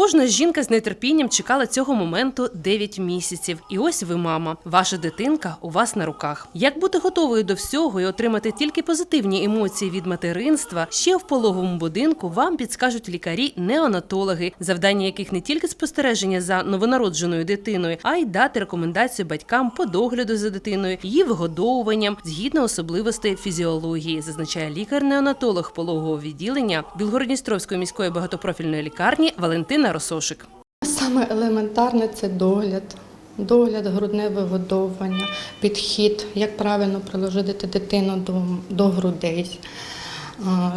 Кожна жінка з нетерпінням чекала цього моменту 9 місяців. І ось ви, мама, ваша дитинка у вас на руках. Як бути готовою до всього і отримати тільки позитивні емоції від материнства, ще в пологовому будинку вам підскажуть лікарі-неонатологи, завдання яких не тільки спостереження за новонародженою дитиною, а й дати рекомендацію батькам по догляду за дитиною, її вигодовуванням згідно особливостей фізіології, зазначає лікар-неонатолог пологового відділення Білгородністровської міської багатопрофільної лікарні Валентина Росошик. Саме елементарне це догляд. Догляд, грудне вигодовування, підхід, як правильно приложити дитину до, до грудей,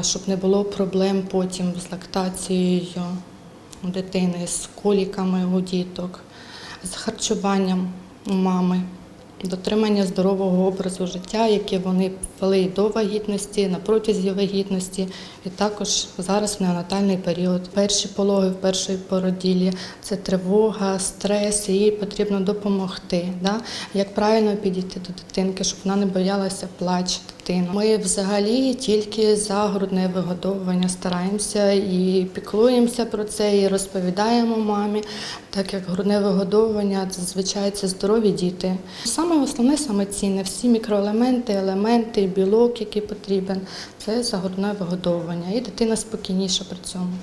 щоб не було проблем потім з лактацією дитини, з коліками у діток, з харчуванням у мами, дотримання здорового образу життя, яке вони вели до вагітності, на протязі вагітності, і також зараз в неонатальний період. Перші пологи в першої породілі це тривога, стрес, їй потрібно допомогти. Да? Як правильно підійти до дитинки, щоб вона не боялася плач дитину. Ми взагалі тільки за вигодовування стараємося і піклуємося про це, і розповідаємо мамі, так як грудне вигодовування зазвичай це здорові діти. Саме основне, саме цінне, всі мікроелементи, елементи, білок, який потрібен, це за вигодовування. І дитина спокійніша при цьому.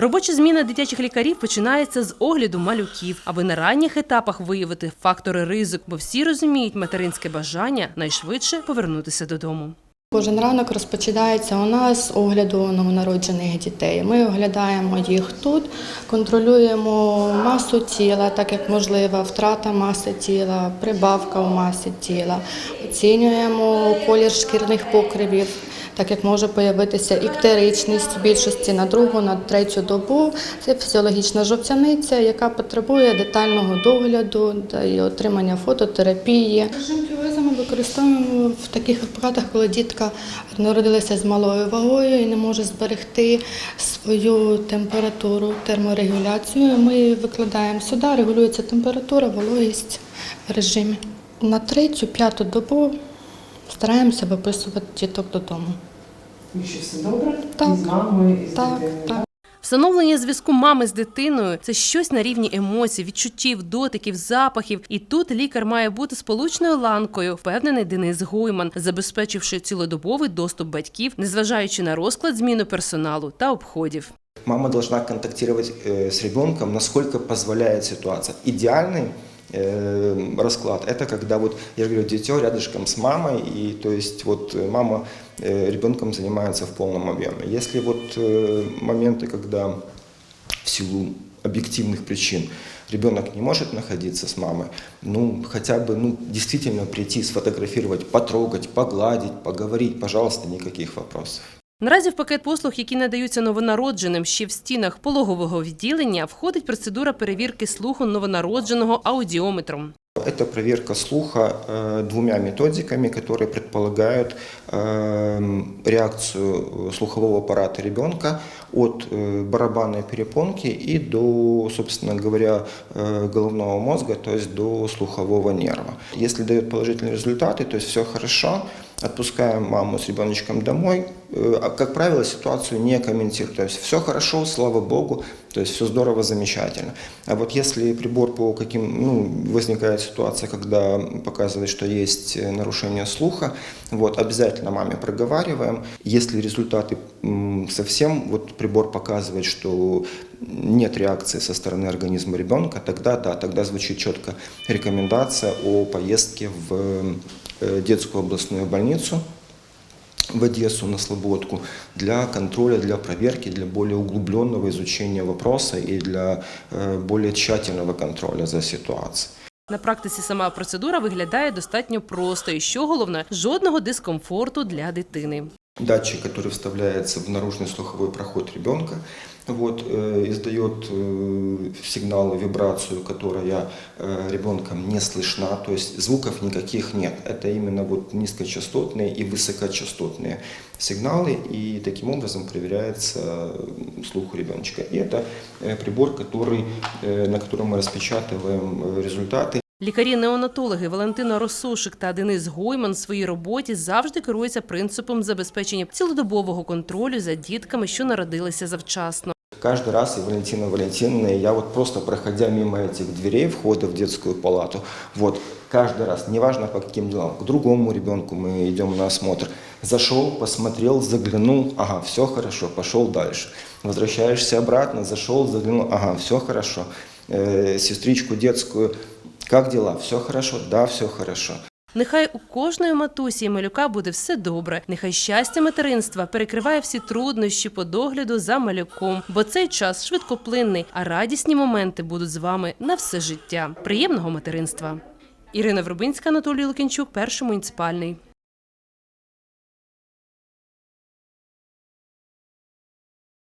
Робоча зміна дитячих лікарів починається з огляду малюків, аби на ранніх етапах виявити фактори ризику, бо всі розуміють материнське бажання найшвидше повернутися додому. Кожен ранок розпочинається у нас з огляду новонароджених дітей. Ми оглядаємо їх тут, контролюємо масу тіла, так як можлива втрата маси тіла, прибавка у масі тіла, оцінюємо колір шкірних покривів. Так як може появитися іктеричність в більшості на другу, на третю добу, це фізіологічна жовтяниця, яка потребує детального догляду і отримання фототерапії. Режим використовуємо в таких випадках, коли дітка народилася з малою вагою і не може зберегти свою температуру, терморегуляцію. Ми викладаємо сюди, регулюється температура, вологість в режимі. На третю, п'яту добу стараємося виписувати діток додому. Якщо все добре, Так. і з мамою, і з Так, дитиною. так. Встановлення зв'язку мами з дитиною це щось на рівні емоцій, відчуттів, дотиків, запахів. І тут лікар має бути сполучною ланкою, впевнений Денис Гуйман, забезпечивши цілодобовий доступ батьків, незважаючи на розклад зміну персоналу та обходів. Мама должна контактировать э, с ребенком, насколько позволяет ситуация. Идеальный э, Расклад – это когда вот, я говорю, дитё рядышком с мамой, и то есть вот э, мама э, ребенком занимается в полном объеме. Если вот э, моменты, когда в силу объективных причин ребенок не может находиться с мамой, ну, хотя бы, ну, действительно прийти, сфотографировать, потрогать, погладить, поговорить, пожалуйста, никаких вопросов. Наразі в пакет послуг, які надаються новонародженим ще в стінах пологового відділення, входить процедура перевірки слуху новонародженого аудіометром. Это проверка слуха э, двумя методиками, которые предполагают э, реакцию слухового аппарата ребенка от э, барабанной перепонки и до, собственно говоря, э, головного мозга, то есть до слухового нерва. Если дает положительные результаты, то есть все хорошо, отпускаем маму с ребеночком домой. Э, а, Как правило, ситуацию не комментируют. То есть все хорошо, слава богу, то есть все здорово, замечательно. А вот если прибор по каким, ну, возникает ситуация, когда показывает, что есть э, нарушение слуха, вот, обязательно маме проговариваем. Если результаты совсем, вот прибор показывает, что нет реакции со стороны организма ребенка, тогда да, тогда звучит четко рекомендация о поездке в детскую областную больницу в Одессу на Слободку для контроля, для проверки, для более углубленного изучения вопроса и для э, более тщательного контроля за ситуацией. На практиці сама процедура виглядає достатньо просто, і що головне, жодного дискомфорту для дитини. Датчик, который вставляется в наружный слуховой проход ребенка, вот, э, издает э, сигналы, вибрацию, которая э, ребенком не слышна, то есть звуков никаких нет. Это именно вот низкочастотные и высокочастотные сигналы, и таким образом проверяется слух у ребеночка. И это э, прибор, который, э, на котором мы распечатываем э, результаты. Лікарі-неонатологи Валентина Росушик та Денис Гойман в своїй роботі завжди керуються принципом забезпечення цілодобового контролю за дітками, що народилися завчасно. Каждый раз и Валентина Валентиновна, и я вот просто проходя мимо этих дверей входа в детскую палату, вот каждый раз, неважно по каким делам, к другому ребенку мы идем на осмотр, зашел, посмотрел, заглянул, ага, все хорошо, пошел дальше. Возвращаешься обратно, зашел, заглянул, ага, все хорошо. Э, сестричку детскую, как дела? Все хорошо? Да, все хорошо. Нехай у кожної матусі і малюка буде все добре. Нехай щастя материнства перекриває всі труднощі по догляду за малюком, бо цей час швидкоплинний, а радісні моменти будуть з вами на все життя. Приємного материнства. Ірина Врубинська, Анатолій Лукінчук, перший муніципальний.